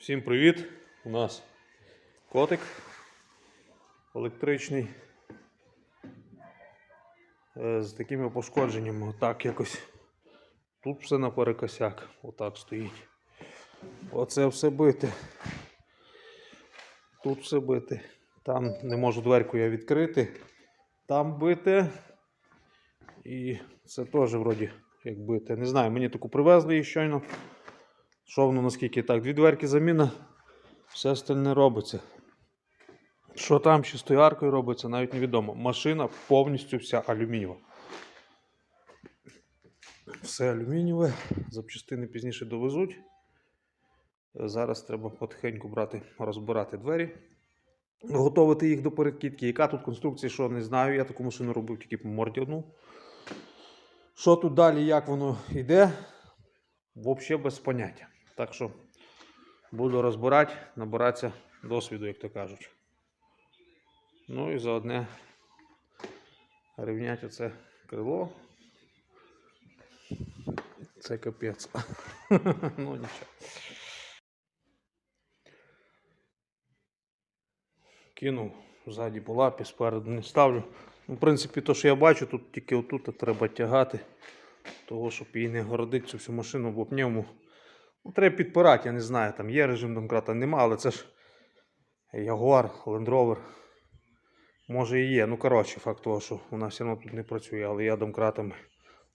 Всім привіт! У нас котик електричний е, з такими пошкодженнями. Отак якось. Тут все наперекосяк. Отак стоїть. Оце все бите. Тут все бите. Там не можу дверку я відкрити. Там бите. І це теж вроді як бите. Не знаю, мені таку привезли її щойно. Що воно наскільки так? Дві дверки заміна, все остальне робиться. Що там ще з тою аркою робиться, навіть невідомо. Машина повністю вся алюмінієва. Все алюмінієве, запчастини пізніше довезуть. Зараз треба потихеньку брати, розбирати двері, готувати їх до перекидки. Яка тут конструкція, що не знаю. Я таку машину робив тільки по морді одну. Що тут далі, як воно йде, взагалі без поняття. Так що буду розбирати, набиратися досвіду, як то кажуть. Ну і заодне рівняти оце крило. Це капець. ну нічого. Кинув ззаді по лапі, спереду не ставлю. Ну, в принципі, то, що я бачу, тут тільки отут треба тягати, того, щоб її не городити цю всю машину, бо пневму. Ну, треба підпирати, я не знаю, там є режим домкрата, нема, але це ж Land Rover. Може і є. Ну, коротше, факт того, що вона все одно тут не працює, але я домкратами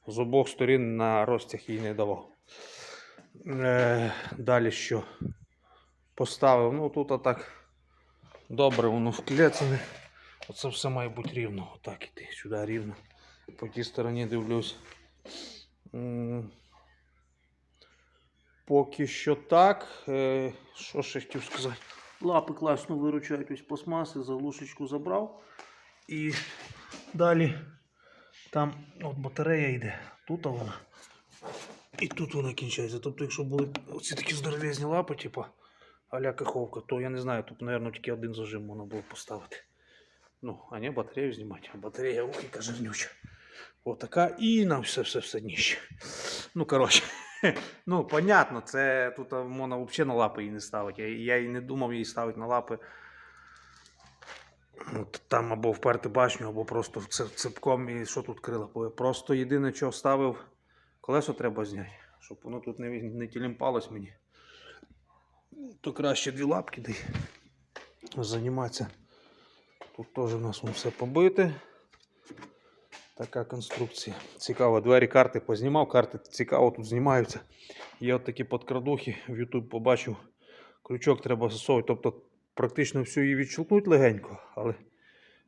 з обох сторін на розтяг їй не давав. Е, далі що? Поставив. Ну тут отак добре воно вклецане. Оце все має бути рівно. Отак іти сюди рівно. По тій стороні дивлюсь. Поки що так. Е, Що ще хотів сказати? Лапи класно виручають ось пластмаси, заглушечку забрав. І далі там от батарея йде. Тут вона. І тут вона кінчається. Тобто, якщо були оці такі здоровезні лапи, типу аля каховка, то я не знаю, тут, мабуть, тільки один зажим можна було поставити. Ну, а не батарею знімати. А батарея ох, яка жирнюча. Отака і на все все все дніще. Ну, коротше. Ну, понятно, це тут а, можна взагалі на лапи її не ставити. Я, і не думав її ставити на лапи. От там або вперти башню, або просто цеп- цепком і що тут крила. Просто єдине, що ставив, колесо треба зняти, щоб воно тут не, не тілімпалось мені. То краще дві лапки дай займатися. Тут теж у нас все побите. Така конструкція. Цікаво, двері карти познімав, карти цікаво тут знімаються. Є от такі подкрадухи, в YouTube побачив. Крючок треба засовувати. Тобто практично всю її відщелкнуть легенько, але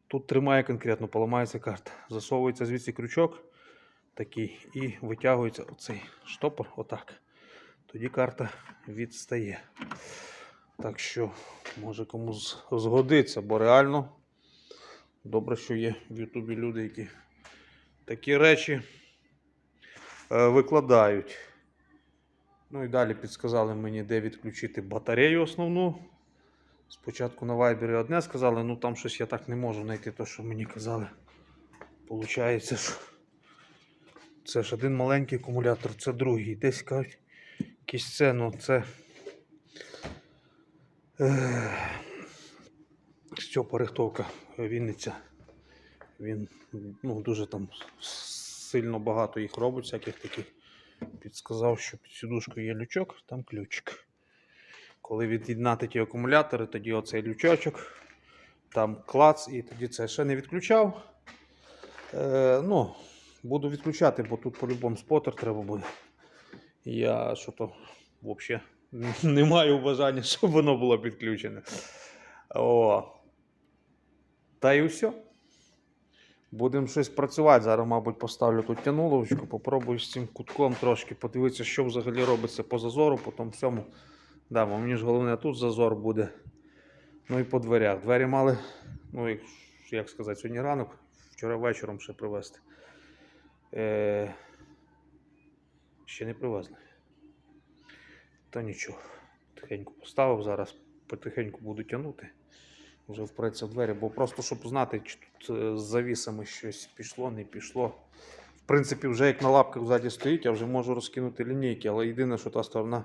тут тримає конкретно, поламається карта. Засовується звідси крючок такий і витягується оцей штопор, отак. Тоді карта відстає. Так що, може комусь згодиться, бо реально добре, що є в Ютубі люди, які такі речі е, викладають. Ну і далі підсказали мені, де відключити батарею основну. Спочатку на Viber одне сказали, ну там щось я так не можу знайти те, що мені казали. Получається, що це ж один маленький акумулятор, це другий. Десь кажуть, якийсь це, ну це. Ех, що порихтовка Вінниця. Він ну, дуже там сильно багато їх робить, всяких таких. Підсказав, що під сідушкою є лючок, там ключик. Коли від'єднати ті акумулятори, тоді оцей лючочок, там клац, і тоді це ще не відключав. Е, ну, буду відключати, бо тут по-любому спотер треба буде. Я що то взагалі не маю бажання, щоб воно було підключене. О. Та й все. Будемо щось працювати. Зараз, мабуть, поставлю тут тянуловочку, попробую з цим кутком трошки подивитися, що взагалі робиться по зазору, по тому всьому. Да, мені ж головне тут зазор буде. Ну і по дверях. Двері мали, ну як, як сказати, сьогодні ранок, вчора вечором ще привезти. Е, ще не привезли. Та нічого. Тихенько поставив зараз, потихеньку буду тягнути. Вже впреться в двері, бо просто щоб знати, чи тут е, з завісами щось пішло, не пішло. В принципі, вже як на лапках ззаді стоїть, я вже можу розкинути лінійки, але єдине, що та сторона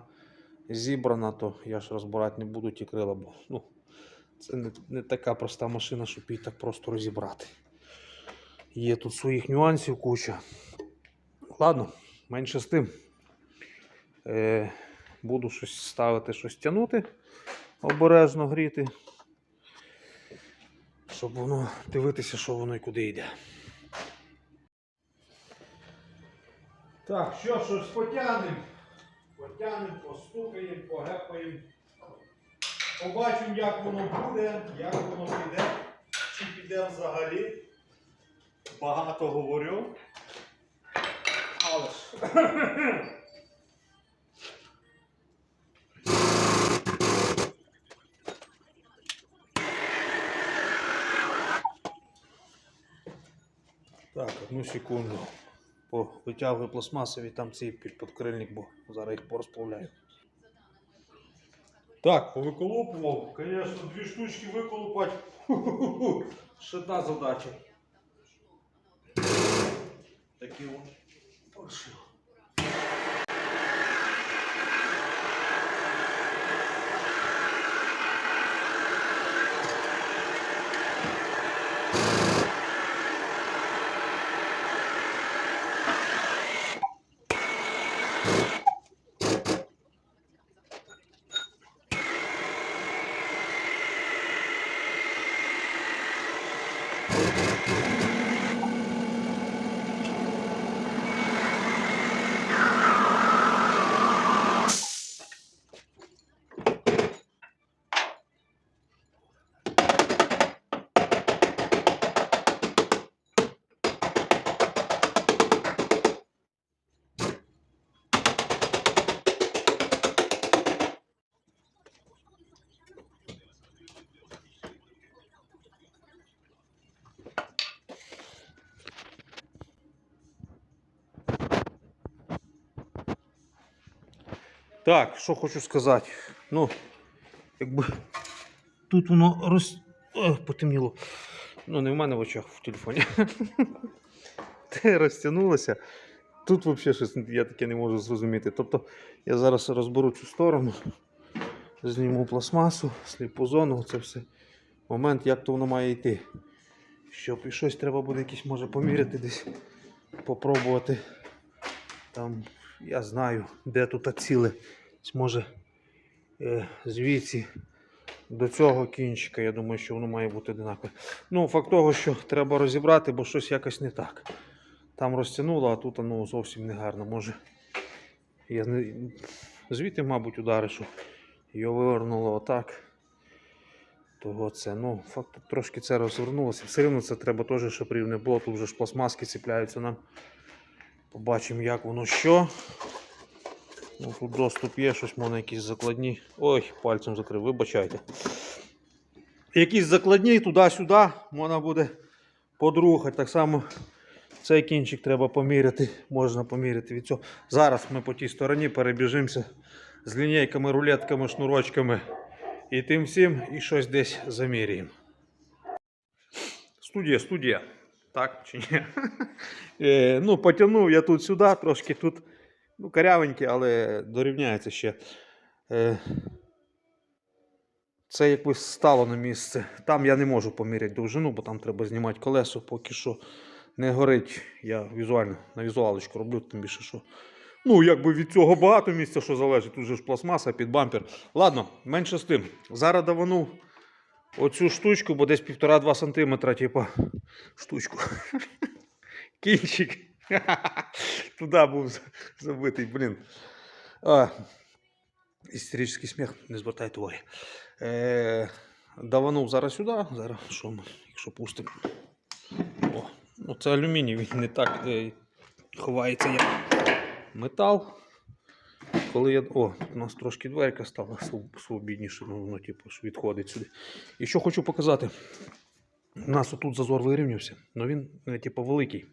зібрана, то я ж розбирати не буду ті крила, бо ну, це не, не така проста машина, щоб її так просто розібрати. Є тут своїх нюансів куча. Ладно, менше з тим. Е, буду щось ставити, щось тягнути, обережно гріти. Щоб воно дивитися, що воно і куди йде. Так, що, щось потягнемо. Потягнемо, постукаємо, погепаємо. Побачимо, як воно буде, як воно піде, чи піде взагалі. Багато говорю. Але ж. Так, одну секунду. Витягую пластмасові там цей під підкрильник, бо зараз їх порозплавляю. Так, повиколопував, Звісно, дві штучки виколупати. Ще та задача. Такі от. Так, що хочу сказати. Ну, якби тут воно роз... О, потемніло. Ну, не в мене в очах в телефоні. Те розтягнулося. Тут взагалі щось я таке не можу зрозуміти. Тобто я зараз розберу цю сторону, зніму пластмасу, сліпу зону, це все. Момент, як то воно має йти. Щоб і щось треба буде якісь може поміряти десь, попробувати. Там я знаю, де тут ціле. Може е, звідси до цього кінчика. Я думаю, що воно має бути одинакове. Ну, факт того, що треба розібрати, бо щось якось не так. Там розтягнуло, а тут ну, зовсім не гарно. Може. Я не... Звідти, мабуть, удари, що його вивернуло отак. Того це, ну, факт трошки це розвернулося. Все рівно це треба теж, щоб рівне було. Тут вже ж пластмаски ціпляються нам. Побачимо, як воно що. Ну, тут доступ є, щось можна якісь закладні. Ой, пальцем закрив, вибачайте. Якісь закладні туди-сюди можна буде подрухати. Так само цей кінчик треба поміряти. Можна поміряти від цього. Зараз ми по тій стороні перебіжимося з лінійками, рулетками, шнурочками і тим всім, і щось десь заміряємо. Студія, студія. Так чи ні? Е, ну, потягнув я тут сюди, трошки тут ну, карявенькі, але дорівняється ще. Е, це якось стало на місце. Там я не можу поміряти довжину, бо там треба знімати колесо, поки що не горить. Я візуально на візуалочку роблю, тим більше, що. Ну, якби від цього багато місця, що залежить. Тут же ж пластмаса під бампер. Ладно, менше з тим. Зараз давану оцю штучку, бо десь 1,5-2 см, типу, штучку. Кінчик. Туди був забитий, блін. А, істеричний сміх, не звертайте уваги. Е, даванув зараз сюди. Зараз що ми, якщо пустимо. О, ну це алюміній, він не так е, ховається як метал. Коли я. О, у нас трошки дверка стала свобідніше, ну, воно типу, відходить сюди. І що хочу показати. У нас отут зазор вирівнявся, але він, е, типу, великий.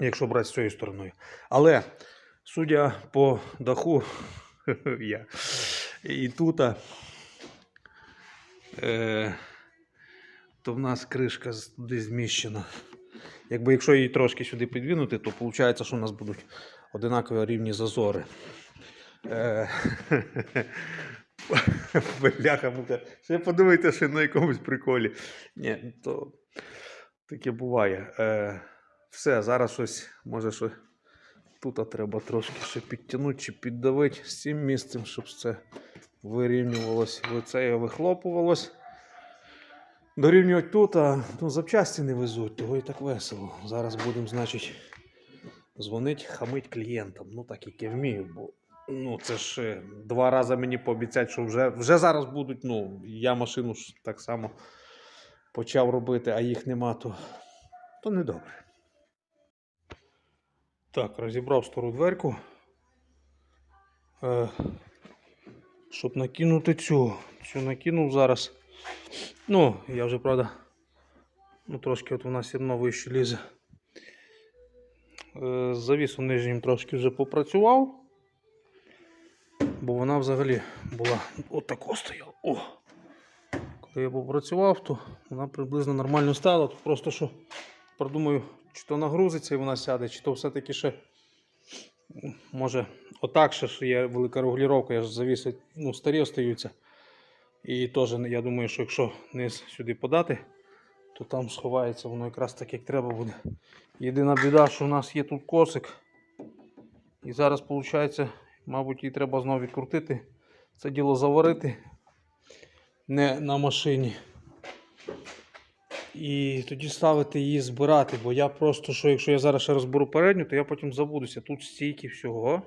Якщо брати з цією стороною. Але, судя по даху, я, і тут, е, то в нас кришка туди зміщена. Якби якщо її трошки сюди підвинути, то виходить, що у нас будуть одинакові рівні зазори. Е, Бляха, мука. Ще подумайте, що на якомусь приколі. Ні, то таке буває. Е, все, зараз щось, може, що тут треба трошки ще підтягнути чи піддавити з цим місцем, щоб це вирівнювалось, це вихлопувалось. Дорівнювати тут, а ну, запчасті не везуть, того і так весело. Зараз будемо, значить, дзвонити, хамить клієнтам. Ну, так як я вмію, бо ну, це ж е, два рази мені пообіцяють, що вже, вже зараз будуть. Ну, я машину ж так само почав робити, а їх нема, то, то не добре. Так, розібрав стару дверку. Е, щоб накинути цю. Цю накинув зараз. Ну, я вже, правда, ну, трошки от вона все одно вище лізе. Е, з завісом нижнім трошки вже попрацював. Бо вона взагалі була отако стояла. О! Коли я попрацював, то вона приблизно нормально стала. Тут просто що продумаю, чи то нагрузиться і вона сяде, чи то все-таки ще може отак ще ж є велика регулювання, я ж завіси ну, старі остаються. І теж я думаю, що якщо низ сюди подати, то там сховається воно якраз так, як треба буде. Єдина біда, що у нас є тут косик. І зараз, виходить, мабуть, її треба знову відкрутити. Це діло заварити не на машині. І тоді ставити її збирати, бо я просто, що якщо я зараз ще розберу передню, то я потім забудуся. Тут стільки всього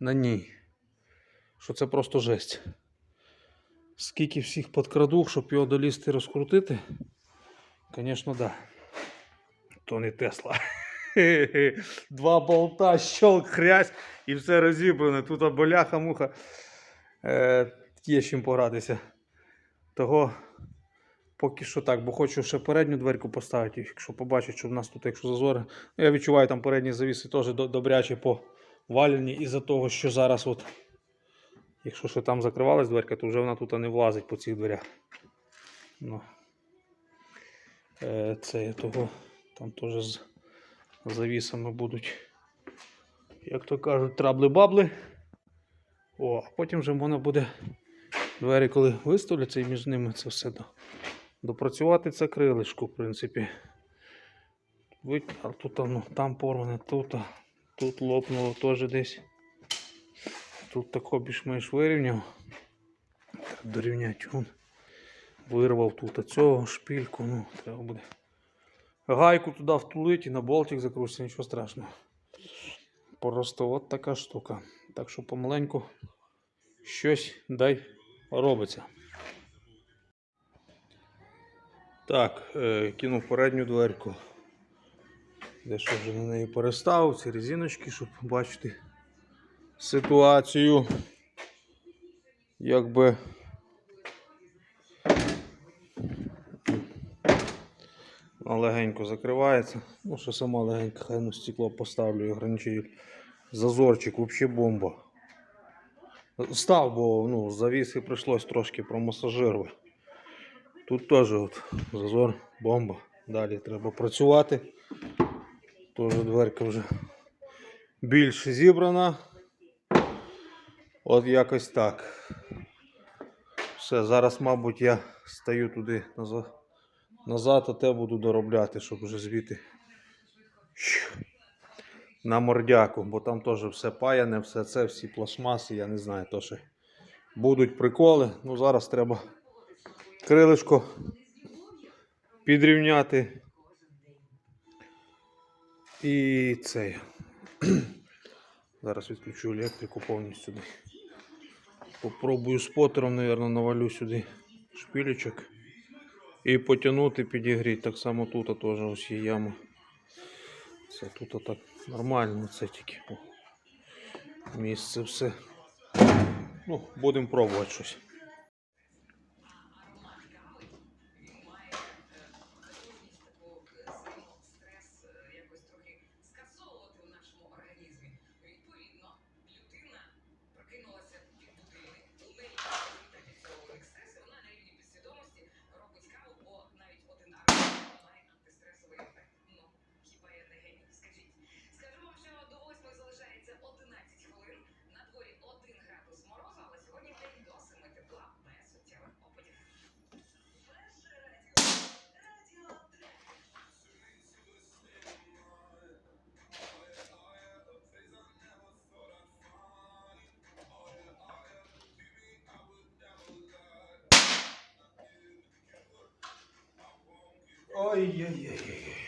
на ній. Що це просто жесть. Скільки всіх подкраду, щоб його долізти розкрутити. Звісно, да. То не Тесла. Два болта, щелк, хрясь і все розібране. Тут боляха, муха. Е, є з чим погратися. Того поки що так, бо хочу ще передню дверку поставити. Якщо побачать, що в нас тут, якщо зазори. Ну, я відчуваю, там передні завіси теж добряче повалені із-за того, що зараз от. Якщо ще там закривалась дверка, то вже вона тут не влазить по цих дверях. Ну. Е, це того. Там теж з завісами будуть, як то кажуть, трабли-бабли. О, а потім вже можна буде двері, коли виставляться, і між ними це все допрацювати це крилишко, в принципі. А тут ну, там порване, тут, а тут лопнуло теж десь. Тут тако більш-менш вирівняв. Вон. Вирвав тут оцього шпильку, ну, треба буде. Гайку туди втулити і на болтик закрутиться, нічого страшного. Просто от така штука. Так що помаленьку щось дай робиться. Так, е, кинув передню дверку. Дещо вже на неї переставив ці резиночки, щоб бачити ситуацію. Якби. Легенько закривається. Ну, що сама легенько, хай ну стекло поставлю і ограничитель. Зазорчик, взагалі бомба. Став, бо ну, завіси прийшлось трошки промасажирувати. Тут теж от зазор, бомба. Далі треба працювати. Теж дверка вже більш зібрана. От якось так. Все, зараз, мабуть, я стаю туди назад, назад, те буду доробляти, щоб вже звідти на мордяку, бо там теж все паяне, все це, всі пластмаси, я не знаю, то ще будуть приколи. Ну зараз треба крилишко підрівняти. І це. Зараз відключу електрику повністю. Попробую спотером, мабуть, навалю сюди шпилечок. І потягнути, підігріти. Так само тут теж ось є яма. Це тут так нормально, це тільки місце все. Ну, будемо пробувати щось. 哎呀呀呀呀。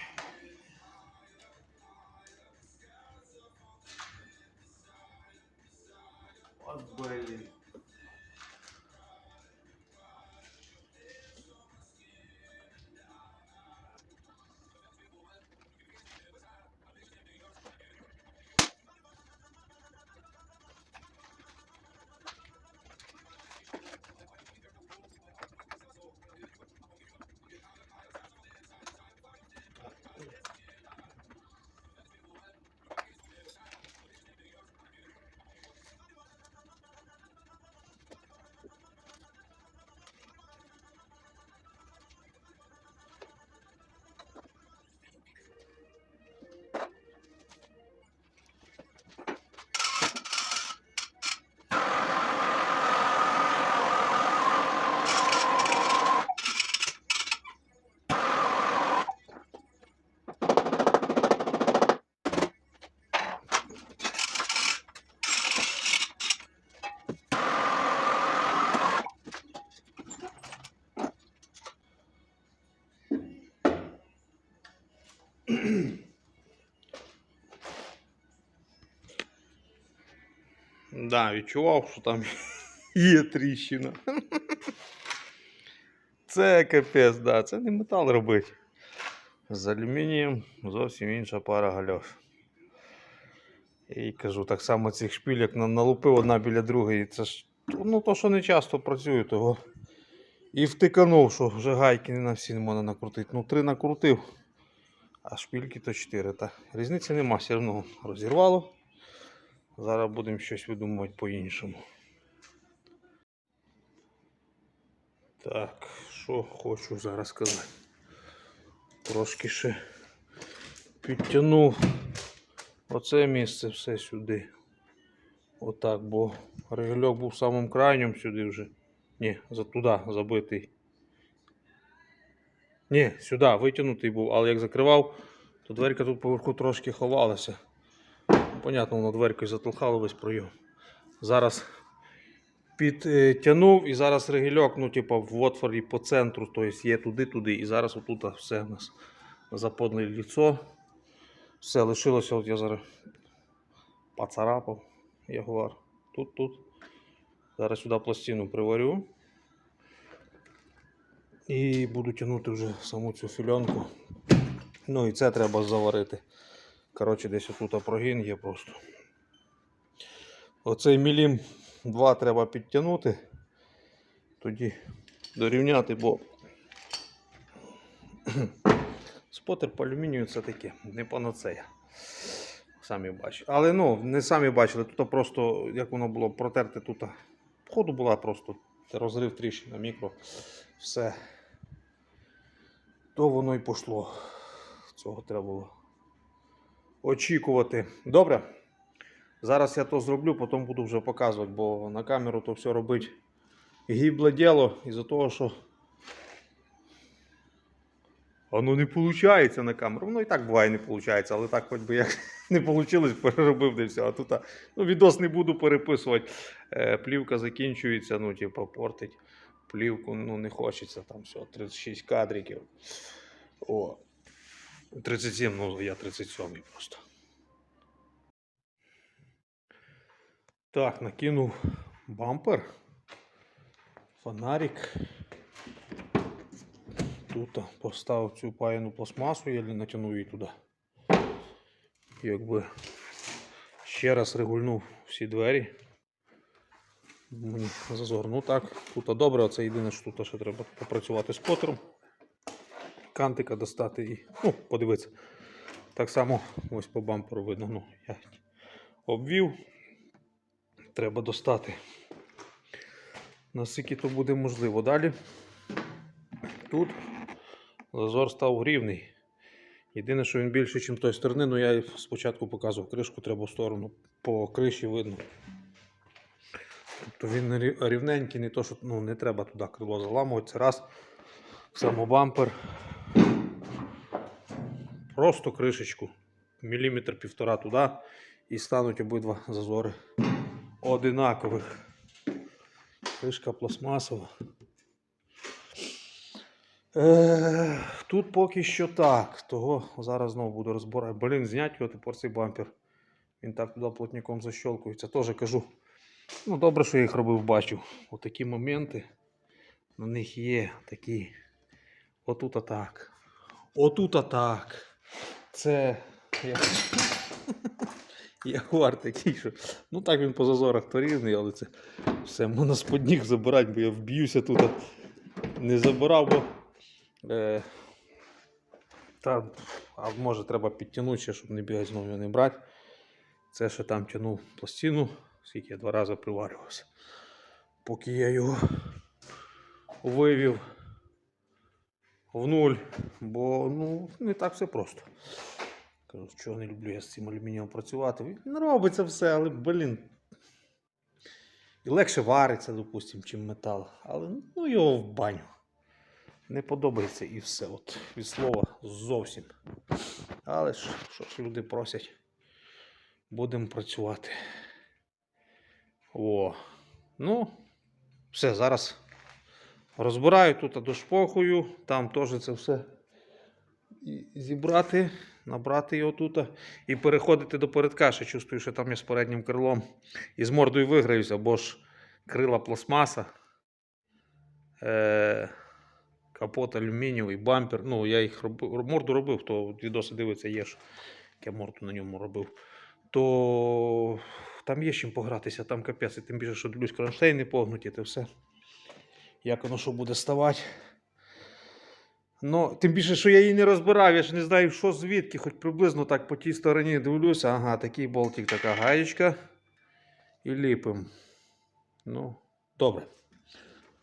Да, відчував, що там є тріщина. Це капець, да, це не метал робить. З алюмінієм зовсім інша пара гальош. І кажу, так само цих шпілек налупив одна біля другої. Це ж ну, то, що не часто працюю, того. І втиканув, що вже гайки не на всі не можна накрутити. Ну, три накрутив, а шпільки то чотири. Та різниці нема, все одно розірвало. Зараз будемо щось видумувати по-іншому. Так, що хочу зараз сказати. Трошки ще підтягнув оце місце все сюди. Отак, бо регульок був самим крайнім сюди вже. Ні, за туди забитий. Ні, сюди витягнутий був, але як закривав, то дверка тут поверху трошки ховалася. Понятно, воно дверкою затолхало весь пройом. Зараз підтягнув і зараз регільок, ну, типу, в отворі по центру, тобто є туди-туди. І зараз отут все у нас заподне ліцо. Все лишилося, от я зараз поцарапав ягуар. Тут, тут. Зараз сюди пластину приварю. І буду тягнути вже саму цю фільонку. Ну і це треба заварити. Коротше, десь отут прогін є просто. Оцей мілім 2 треба підтягнути. Тоді дорівняти, бо спотер по алюмінію це таке, не панацея. Самі бачите. Але ну, не самі бачили, тут просто, як воно було протерте тут. Входу була просто розрив тріщина, мікро. Все. То воно і пішло. Цього треба було очікувати. Добре. Зараз я то зроблю, потім буду вже показувати, бо на камеру то все робить гібле діло із-за того, що воно не виходить на камеру. Воно і так буває не виходить, але так хоч би як не вийшло, переробив де все. А тут ну, відос не буду переписувати. Е, плівка закінчується, ну, типу, портить плівку, ну не хочеться там все, 36 кадриків. О. 37, ну я 37 просто. Так, накинув бампер, фонарик. Тут поставив цю паяну пластмасу, я натягнув її туди. Якби ще раз регульнув всі двері. Мені зазор. Ну так, тут добре, це єдине, що тут ще треба попрацювати з потером. Кантика достати і ну, подивитися. Так само ось по бамперу видно. Ну, я обвів. Треба достати. Наскільки то буде можливо. Далі тут зазор став рівний. Єдине, що він більший, ніж той сторони, ну я спочатку показував кришку, треба в сторону. По криші видно. Тобто він рівненький, не то, що ну, не треба туди крило заламувати. Це раз. Само бампер. Просто кришечку. Міліметр півтора туди. І стануть обидва зазори одинакових. Кришка пластмасова. Тут поки що так. Того зараз знову буду розбирати. Блін, зняти його тепер цей бампер. Він так туди плотником защолкується. Теж кажу. Ну, добре, що я їх робив, бачив. Отакі моменти. На них є такі. Отут атак. Отут атак. Це. Ягуар такий, що. Ну так він по зазорах то різний, але це все можна з-под ніг забирати, бо я вб'юся тут. Не забирав, бо. Е... Та, а може треба підтягнути ще, щоб не бігати знову його не брати. Це ще там тягнув пластину, скільки я два рази приварювався. Поки я його вивів в нуль, бо ну, не так все просто. Кажу, чого не люблю я з цим алюмінієм працювати. Він робиться все, але, блін. І легше вариться, допустим, чим метал. Але ну його в баню. Не подобається і все. От від слова зовсім. Але ж, що ж люди просять, будемо працювати. О. Ну, все, зараз розбираю тут дошпохую, там теж це все зібрати, набрати його тут і переходити до передка. Ще чувствую, що там я з переднім крилом і з мордою виграюся, бо ж крила пластмаса, е- капот алюмінієвий, бампер. Ну, я їх робив, морду робив, хто відоси дивиться, є ж, як я морду на ньому робив. То там є чим погратися, там капець, і тим більше, що дивлюсь, кронштейни погнуті, це все. Як воно що буде ставати. Ну, тим більше, що я її не розбирав, я ж не знаю, що звідки, хоч приблизно так по тій стороні дивлюся. Ага, такий болтик, така гаєчка. І ліпим. Ну, добре.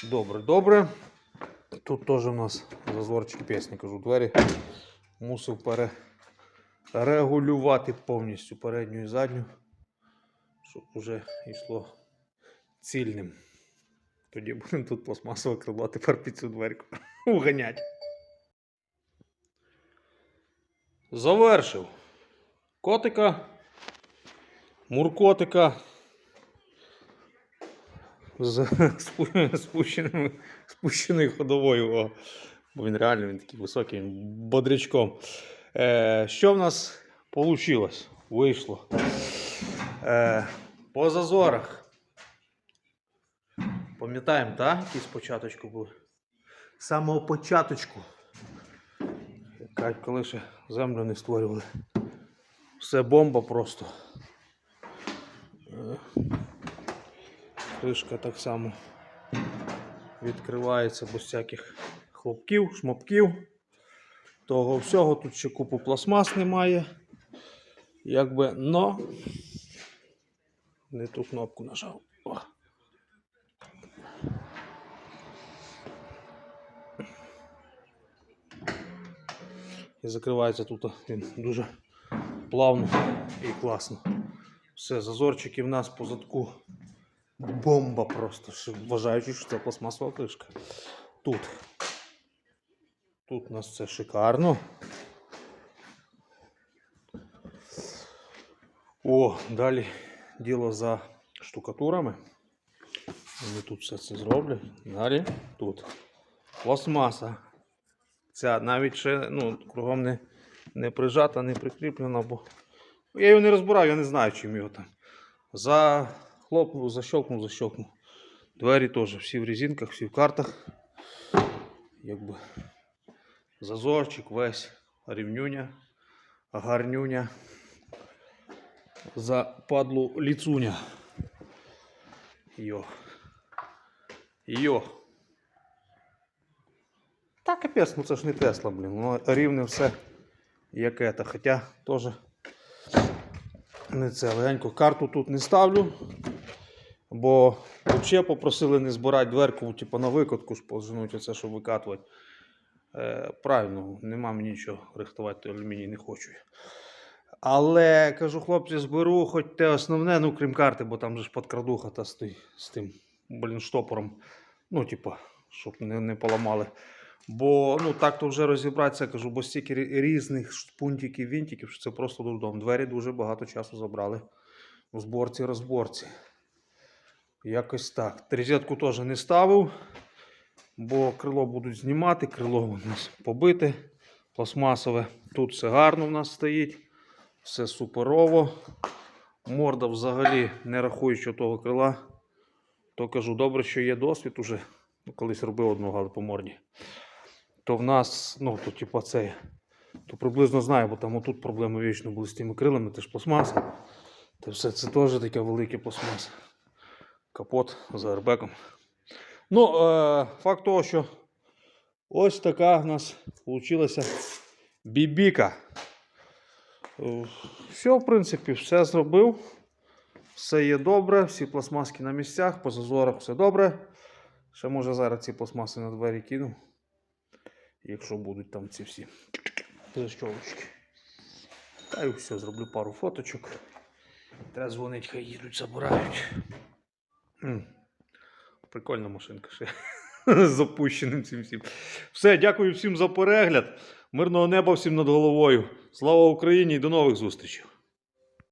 Добре, добре. Тут теж у нас зазорчик пісні, кажу, двері. Мусив перерегулювати повністю передню і задню, щоб вже йшло цільним. Тоді будемо тут пластмасове крило тепер під цю дверку уганять. Завершив. Котика, муркотика з спу- спущеними, спущеною ходовою. Бо він реально він такий високий, бодрячком. Е, що в нас вийшло? Вийшло. Е, по зазорах. Пам'ятаємо, так? Які спочатку були? З самого початочку. Як коли ще землю не створювали. Все бомба просто. Е, Кришка так само відкривається без всяких хлопків, шмопків. Того всього тут ще купу пластмас немає. Якби, но не ту кнопку нажав. О. І закривається тут він дуже плавно і класно. Все, зазорчики в нас по задку бомба просто. Вважаючи, що це пластмасова кришка. Тут. Тут у нас це шикарно. О, далі діло за штукатурами. Вони тут все це зроблять. Далі тут. Пластмаса. Ця навіть ще ну, кругом не, не прижата, не прикріплена, бо я його не розбирав, я не знаю, чим його там. Захлопнув, защелкнув, защелкнув. Двері теж всі в резинках, всі в картах. Якби зазорчик весь, рівнюня, гарнюня. За падлу ліцуня. Йо. Йо. Та капець, ну це ж не Тесла, блін. Воно рівне все як это. Хоча теж не це легенько. Карту тут не ставлю. Бо взагалі попросили не збирати дверку, типу на викатку ж поженуть оце, щоб викатувати. Е, правильно, нема мені нічого рихтувати, алюміній не хочу. Але кажу, хлопці, зберу хоч те основне, ну крім карти, бо там же ж подкрадуха та з, з тим, блін, штопором. Ну, типа, щоб не, не поламали. Бо ну так то вже розібратися, кажу, бо стільки різних пунктиків, вінтиків, що це просто дурдом. Двері дуже багато часу забрали в зборці, розборці. Якось так. Трезетку теж не ставив. Бо крило будуть знімати, крило у нас побите, пластмасове. Тут все гарно в нас стоїть, все суперово. Морда взагалі, не рахуючи того крила, то кажу, добре, що є досвід уже. Ну, Колись робив одного але по морді. То в нас, ну, то типа це, то приблизно знаю, бо там отут проблеми вічно були з тими крилами, це ж пластмаса. Та все це теж таке велике пластмаса. Капот з аербеком. Ну, е, факт того, що ось така в нас вийшла бібіка. Все, в принципі, все зробив. Все є добре, всі пластмаски на місцях, по зазорах все добре. Ще може зараз ці пластмаси на двері кину. Якщо будуть там ці всі защолочки. Та й все, зроблю пару фоточок. Треба дзвонить, хай їдуть, забирають. Прикольна машинка ще. Запущеним цим всім. Все, дякую всім за перегляд. Мирного неба всім над головою. Слава Україні і до нових зустрічей.